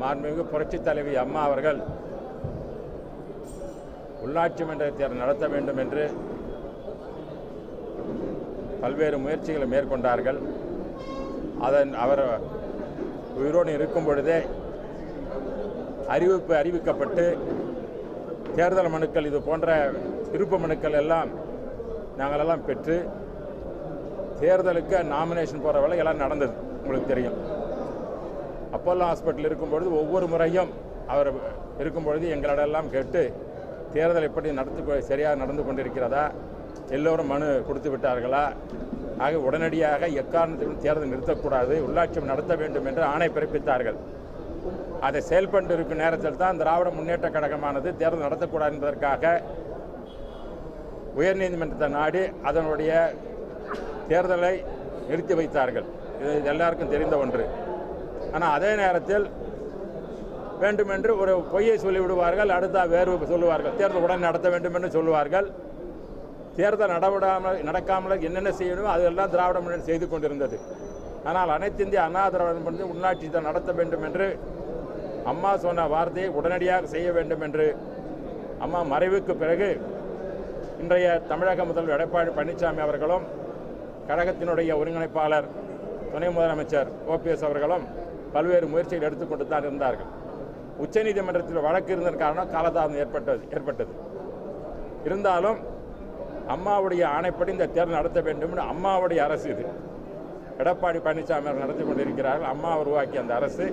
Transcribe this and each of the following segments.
மாண்புமிகு புரட்சித் தலைவி அம்மா அவர்கள் உள்ளாட்சி மன்ற தேர்தல் நடத்த வேண்டும் என்று பல்வேறு முயற்சிகளை மேற்கொண்டார்கள். அதன் அவர் உயிரோடு இருக்கும் பொழுதே அறிவிப்பு அறிவிக்கப்பட்டு தேர்தல் மனுக்கள் இது போன்ற விருப்ப மனுக்கள் எல்லாம் நாங்களெல்லாம் பெற்று தேர்தலுக்கு நாமினேஷன் போகிற வேலை எல்லாம் நடந்தது. உங்களுக்கு தெரியும். அப்போல்லோ ஹாஸ்பிட்டல் இருக்கும்பொழுது ஒவ்வொரு முறையும் அவர் இருக்கும் பொழுது எங்களிடெல்லாம் கேட்டு தேர்தல் எப்படி நடத்து சரியாக நடந்து கொண்டிருக்கிறதா? எல்லோரும் மனு கொடுத்து விட்டார்களா? ஆக உடனடியாக எக்காரணத்திலும் தேர்தல் நிறுத்தக்கூடாது உள்ளாட்சி நடத்த வேண்டும் என்று ஆணை பிறப்பித்தார்கள். அதை செயல்பட்டு இருக்கும் நேரத்தில் தான் திராவிட முன்னேற்ற கழகமானது தேர்தல் நடத்தக்கூடாது என்பதற்காக உயர்நீதிமன்றத்தை நாடி அதனுடைய தேர்தலை நிறுத்தி வைத்தார்கள். இது எல்லாருக்கும் தெரிந்த ஒன்று. ஆனால் அதே நேரத்தில் வேண்டுமென்று ஒரு பொய்யை சொல்லிவிடுவார்கள் அடுத்த வேறு சொல்லுவார்கள். தேர்தல் உடனே நடத்த வேண்டும் என்று சொல்லுவார்கள். தேர்தல் நடவிடாமல் நடக்காமல் என்னென்ன செய்யணுமோ அதெல்லாம் திராவிட முன்னணி செய்து கொண்டிருந்தது. ஆனால் அனைத்து இந்திய அண்ணா திராவிட முன்னணி உள்ளாட்சி தான் நடத்த வேண்டும் என்று அம்மா சொன்ன வார்த்தையை உடனடியாக செய்ய வேண்டும் என்று அம்மா மறைவுக்கு பிறகு இன்றைய தமிழக முதல்வர் எடப்பாடி பழனிசாமி அவர்களும் கழகத்தினுடைய ஒருங்கிணைப்பாளர் துணை முதலமைச்சர் ஓபிஎஸ் அவர்களும் பல்வேறு முயற்சிகள் எடுத்துக்கொண்டு தான் இருந்தார்கள். உச்சநீதிமன்றத்தில் வழக்கு இருந்ததன் காரணம் காலதாமதம் ஏற்பட்டது ஏற்பட்டது. இருந்தாலும் அம்மாவுடைய ஆணைப்படி இந்த தேர்தல் நடத்த வேண்டும். என்று அம்மாவுடைய அரசு இது. எடப்பாடி பழனிசாமி அவர்கள் நடத்தி கொண்டிருக்கிறார்கள். அம்மா உருவாக்கிய அந்த அரசு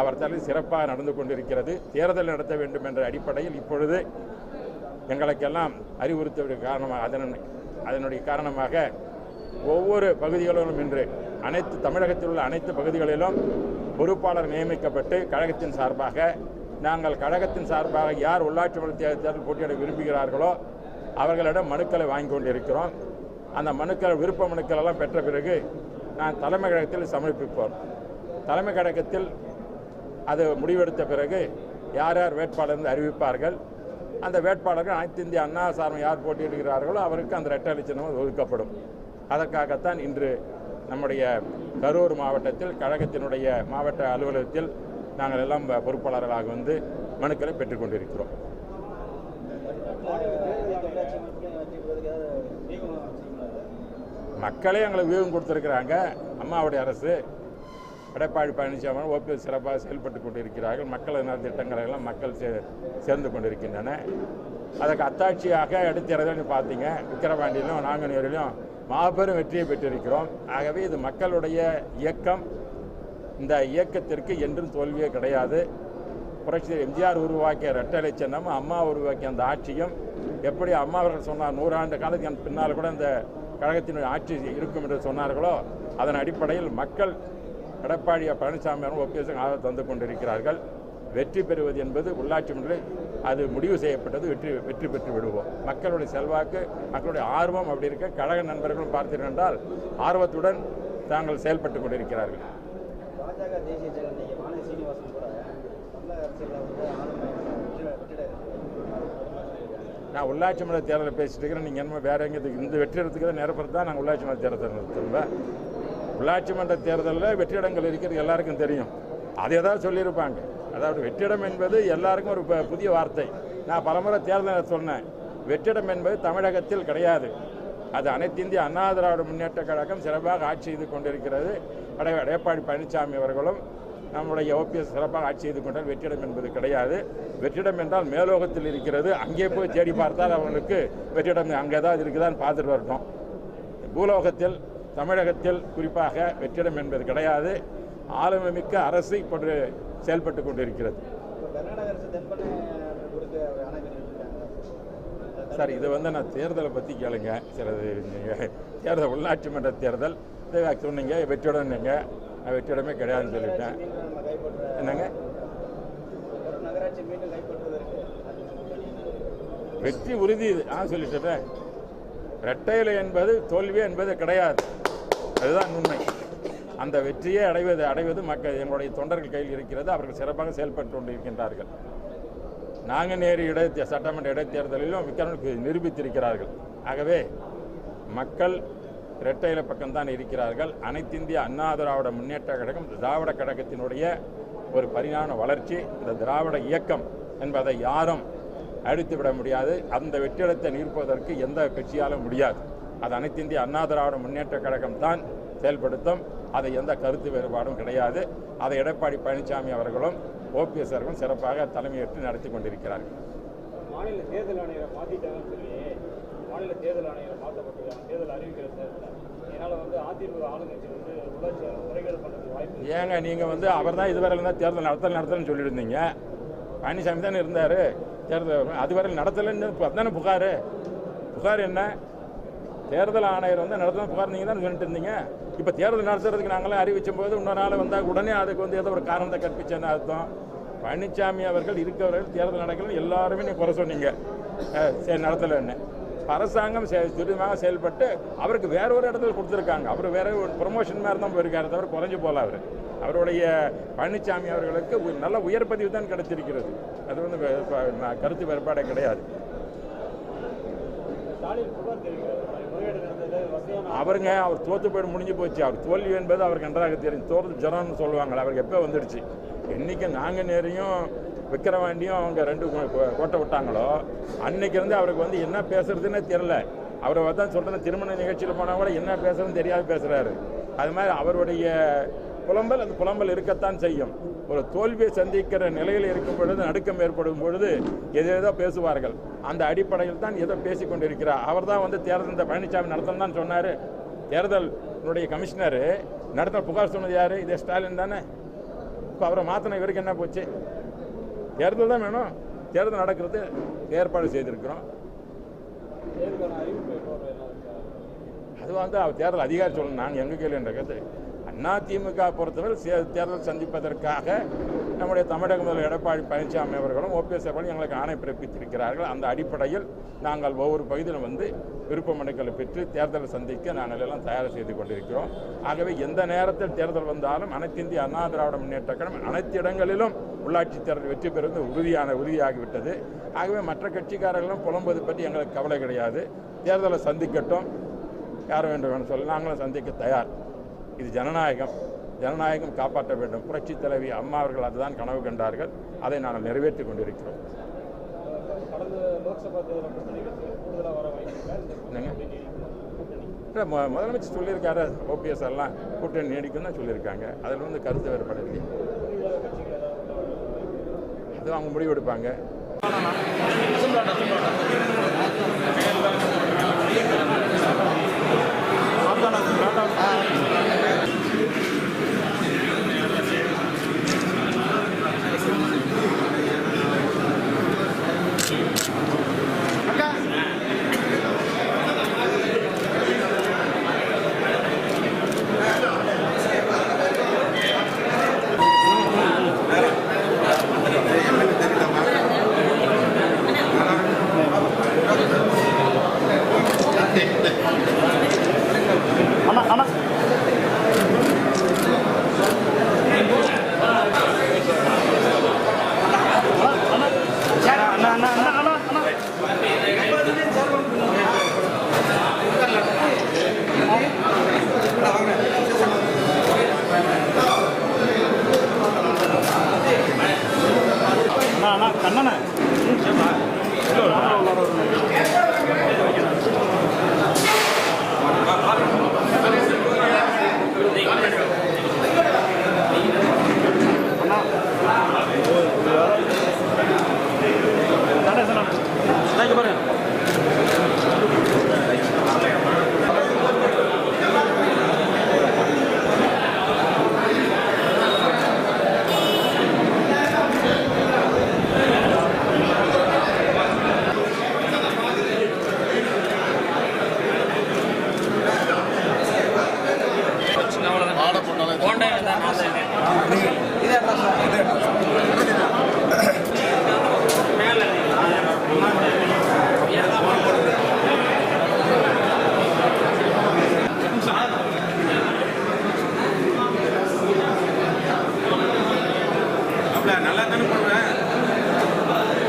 அவர் தலை சிறப்பாக நடந்து கொண்டிருக்கிறது. தேர்தல் நடத்த வேண்டும் என்ற அடிப்படையில் இப்பொழுது எங்களுக்கெல்லாம் அறிவுறுத்த காரணமாக அதன் அதனுடைய காரணமாக ஒவ்வொரு பகுதிகளிலும் இன்று அனைத்து தமிழகத்தில் உள்ள அனைத்து பகுதிகளிலும் பொறுப்பாளர் நியமிக்கப்பட்டு கழகத்தின் சார்பாக நாங்கள் கழகத்தின் சார்பாக யார் உள்ளாட்சி மன்ற தேர்தல் போட்டியிட விரும்புகிறார்களோ அவர்களிடம் மனுக்களை வாங்கி கொண்டிருக்கிறோம். அந்த மனுக்கள் விருப்ப மனுக்கள் எல்லாம் பெற்ற பிறகு நான் தலைமை கழகத்தில் சமர்ப்பிப்போம். தலைமை கழகத்தில் அது முடிவெடுத்த பிறகு யார் யார் வேட்பாளர் அறிவிப்பார்கள். அந்த வேட்பாளர்கள் அனைத்து இந்திய அண்ணா சார்பு யார் போட்டியிடுகிறார்களோ அவருக்கு அந்த ரெட்டை சின்னம் ஒதுக்கப்படும். அதற்காகத்தான் இன்று நம்முடைய கரூர் மாவட்டத்தில் கழகத்தினுடைய மாவட்ட அலுவலகத்தில் நாங்கள் எல்லாம் பொறுப்பாளர்களாக வந்து மனுக்களை பெற்றுக்கொண்டிருக்கிறோம் மக்களே எங்களுக்கு வியூகம் கொடுத்துருக்குறாங்க. அம்மாவுடைய அரசு எடப்பாடி பழனிசாமி ஓபிஎஸ் சிறப்பாக செயல்பட்டு கொண்டிருக்கிறார்கள். மக்கள் நல திட்டங்களை எல்லாம் மக்கள் சே சேர்ந்து கொண்டிருக்கின்றன. அதற்கு அத்தாட்சியாக எடுத்து பார்த்தீங்க. விக்கிரவாண்டியிலும் நாங்குநேரிலும் மாபெரும் வெற்றியை பெற்றிருக்கிறோம். ஆகவே இது மக்களுடைய இயக்கம். இந்த இயக்கத்திற்கு என்றும் தோல்வியே கிடையாது. புரட்சி எம்ஜிஆர் உருவாக்கிய ரெட்டலை சின்னமும் அம்மா உருவாக்கிய அந்த ஆட்சியும் எப்படி அம்மா அவர்கள் சொன்னார் நூறாண்டு காலத்துக்கு பின்னால் கூட இந்த கழகத்தினுடைய ஆட்சி இருக்கும் என்று சொன்னார்களோ அதன் அடிப்படையில் மக்கள் எடப்பாடி பழனிசாமி அவர்கள் ஓபிஎஸ் ஆதரவு தந்து கொண்டிருக்கிறார்கள். வெற்றி பெறுவது என்பது உள்ளாட்சி மன்றத்தில் அது முடிவு செய்யப்பட்டது வெற்றி வெற்றி பெற்று விடுவோம். மக்களுடைய செல்வாக்கு மக்களுடைய ஆர்வம் அப்படி இருக்க கழக நண்பர்களும் பார்த்தீர்கள் என்றால் ஆர்வத்துடன் தாங்கள் செயல்பட்டு கொண்டிருக்கிறார்கள். பாஜக தேசிய செயலர் நீங்க வானதி சீனிவாசன் கூட தமிழக அரசியலில் வந்து ஆளுமை வெற்றிட நான் உள்ளாட்சி மன்ற தேர்தலில் பேசிட்டு இருக்கிறேன். நீங்கள் என்ன வேற எங்கே இந்த வெற்றி இடத்துக்கு தான் நிரப்புறது தான் நாங்கள் உள்ளாட்சி மன்ற தேர்தல் நடத்துவோம் உள்ளாட்சி மன்ற தேர்தலில் வெற்றிடங்கள் இருக்கிறது எல்லாருக்கும் தெரியும். அதை தான் சொல்லியிருப்பாங்க. அதாவது வெற்றிடம் என்பது எல்லாருக்கும் ஒரு ப- புதிய வார்த்தை. நான் பலமுறை தேர்தலில் சொன்னேன். வெற்றிடம் என்பது தமிழகத்தில் கிடையாது. அது அனைத்து இந்திய அண்ணா திராவிட முன்னேற்ற கழகம் சிறப்பாக ஆட்சி செய்து கொண்டிருக்கிறது. எடப்பாடி பழனிசாமி அவர்களும் நம்முடைய ஓபிஎஸ் சிறப்பாக ஆட்சி செய்து கொண்டால் வெற்றிடம் என்பது கிடையாது. வெற்றிடம் என்றால் மேலோகத்தில் இருக்கிறது. அங்கே போய் தேடி பார்த்தால் அவங்களுக்கு வெற்றிடம் அங்கே தான் இருக்குதான்னு பார்த்துட்டு வரட்டும். பூலோகத்தில் தமிழகத்தில் குறிப்பாக வெற்றிடம் என்பது கிடையாது. ஆளுமை மிக்க அரசு இப்போ செயல்பட்டு கொண்டிருக்கிறது. சார் இது வந்து நான் தேர்தலை பற்றி கேளுங்க. சிலது நீங்கள் தேர்தல் உள்ளாட்சி மன்ற தேர்தல் இதை சொன்னீங்க வெற்றியுடன் நீங்கள் நான் வெற்றிடமே கிடையாதுன்னு சொல்லிட்டேன். என்னங்க? வெற்றி உறுதி இது ஆ சொல்லிட்டேன். ரெட்டையிலை என்பது தோல்வி என்பது கிடையாது. அதுதான் உண்மை. அந்த வெற்றியை அடைவது அடைவது மக்கள் எங்களுடைய தொண்டர்கள் கையில் இருக்கிறது. அவர்கள் சிறப்பாக செயல்பட்டு கொண்டிருக்கின்றார்கள். நாங்குநேரி இடை சட்டமன்ற இடைத்தேர்தலிலும் விக்ரமனுக்கு நிரூபித்திருக்கிறார்கள். ஆகவே மக்கள் இரட்டையில பக்கம்தான் இருக்கிறார்கள். அனைத்து இந்திய அண்ணா திராவிட முன்னேற்ற கழகம் திராவிட கழகத்தினுடைய ஒரு பரிணாம வளர்ச்சி இந்த திராவிட இயக்கம் என்பதை யாரும் அழித்துவிட முடியாது. அந்த வெற்றிடத்தை நிற்பதற்கு எந்த கட்சியாலும் முடியாது. அது அனைத்து இந்திய அண்ணா திராவிட முன்னேற்ற கழகம் தான் செயல்படுத்தும். அதை எந்த கருத்து வேறுபாடும் கிடையாது. அதை எடப்பாடி பழனிசாமி அவர்களும் ஓபிஎஸ் அவர்களும் சிறப்பாக தலைமையேற்று நடத்தி கொண்டிருக்கிறார்கள். மாநில தேர்தல் ஆணையரை சொல்லி மாநில தேர்தல் ஆணையரை மாற்றப்பட்டிருக்காங்க தேர்தல் அறிவிக்கிற நேரத்தில் இதனால வந்து அதிமுக ஆளுங்கட்சி வந்து உள்ளாட்சி முறைகேடு பண்ணுறதுக்கு வாய்ப்பு இருக்கு. ஏங்க நீங்கள் வந்து அவர் தான் இதுவரையில் தான் தேர்தல் நடத்தல் நடத்தலன்னு சொல்லியிருந்தீங்க. பழனிசாமி தானே இருந்தார். தேர்தல் அதுவரையில் நடத்தலைன்னு தானே புகார்? புகார் என்ன? தேர்தல் ஆணையர் வந்து நடத்தின புகார் நீங்கள் தான் சொல்லிட்டு இருந்தீங்க. இப்போ தேர்தல் நடத்துறதுக்கு நாங்களாம் அறிவிச்ச போது இன்னொரு நாள் வந்தால் உடனே அதுக்கு வந்து ஏதோ ஒரு காரணத்தை கற்பிச்சேன்னு அர்த்தம். பழனிசாமி அவர்கள் இருக்கவர்கள் தேர்தல் நடக்கலன்னு எல்லாருமே நீங்கள் குறை சொன்னீங்க. சரி நடத்தலைன்னு. அரசாங்கம் துரிதமாக செயல்பட்டு அவருக்கு வேற ஒரு இடத்துல கொடுத்துருக்காங்க. அவர் வேற ஒரு ப்ரொமோஷன் மாதிரி தான் போயிருக்காரு தவிர குறைஞ்சு போகல அவர். அவருடைய பழனிசாமி அவர்களுக்கு உ- நல்ல உயர் பதிவு தான் கிடைச்சிருக்கிறது. அது வந்து நான் கருத்து வேறுபாடே கிடையாது ஸ்டாலின் புகார் தெரிவிக்கிறார் இந்த மாதிரி முறைகேடு நடந்தது வசதியான அவருங்க அவர் தோற்று போயிட்டு முடிஞ்சு போச்சு. அவர் தோல்வி என்பது அவருக்கு நன்றாக தெரியும். தோற்று ஜனம்னு சொல்லுவாங்க அவருக்கு எப்போ வந்துடுச்சு? என்றைக்கு நாங்கள் நேரையும் விக்கிரவாண்டியும் அவங்க ரெண்டு கோ- கோட்டை விட்டாங்களோ அன்னைக்கிருந்து அவருக்கு வந்து என்ன பேசுறதுன்னே தெரில அவரை தான் சொல்கிறேன் திருமண நிகழ்ச்சியில் போனால் கூட என்ன பேசுறதுன்னு தெரியாது பேசுகிறாரு அது மாதிரி அவருடைய புலம்பல் அந்த புலம்பல் இருக்கத்தான் செய்யும். ஒரு தோல்வியை சந்திக்கிற நிலையில் இருக்கும் பொழுது நடுக்கம் ஏற்படும் பொழுது எது ஏதோ பேசுவார்கள். அந்த அடிப்படையில் தான் ஏதோ பேசிக் கொண்டிருக்கிறார் அவர் தான் வந்து தேர்தல் இந்த பழனிசாமி நடத்தணும் தான் சொன்னார். தேர்தலுடைய கமிஷனர் நடத்தல் புகார் சொன்னது யார்? இதே ஸ்டாலின் தானே. இப்போ அவரை மாற்றின இவருக்கு என்ன போச்சு? தேர்தல் தான் வேணும். தேர்தல் நடக்கிறது. ஏற்பாடு செய்திருக்கிறோம்? அது வந்து அவர் தேர்தல் அதிகாரி சொல்லணும். நாங்கள் எங்கள் கேள்வின்றது அண்ணா திமுக பொறுத்தவரை சே- தேர்தல் சந்திப்பதற்காக நம்முடைய தமிழக முதல்வர் எடப்பாடி பழனிசாமி அவர்களும் ஓபிஎஸ் அவர்களும் எங்களுக்கு ஆணை பிறப்பித்திருக்கிறார்கள். அந்த அடிப்படையில் நாங்கள் ஒவ்வொரு பகுதியிலும் வந்து விருப்ப மனுக்களை பெற்று தேர்தலை சந்திக்க நாங்கள் எல்லாம் தயார் செய்து கொண்டிருக்கிறோம். ஆகவே எந்த நேரத்தில் தேர்தல் வந்தாலும் அனைத்து இந்திய அண்ணா திராவிட முன்னேற்ற கழகம் அனைத்து இடங்களிலும் உள்ளாட்சி தேர்தல் வெற்றி பெறுவது உறுதியான உறுதியாகிவிட்டது. ஆகவே மற்ற கட்சிக்காரர்களும் புலம்புவது பற்றி எங்களுக்கு கவலை கிடையாது. தேர்தலை சந்திக்கட்டும். யார் வேண்டும் என்று சொல்லி நாங்களும் சந்திக்க தயார். இது ஜனநாயகம் ஜனநாயகம் காப்பாற்ற வேண்டும் புரட்சி தலைவி அம்மா அவர்கள் அதுதான் கனவு கண்டார்கள் அதை நாங்கள் நிறைவேற்றி கொண்டிருக்கிறோம் முதலமைச்சர் சொல்லியிருக்காரு ஓபிஎஸ் எல்லாம் கூட்டணி நீடிக்கும் தான் சொல்லியிருக்காங்க அதில் வந்து கருத்து வேறுபாடு இல்லை புதிதாக கட்சிகள் ஏதாவது உள்ள வர வாய்ப்பு இருக்கா? அது அவங்க முடிவெடுப்பாங்க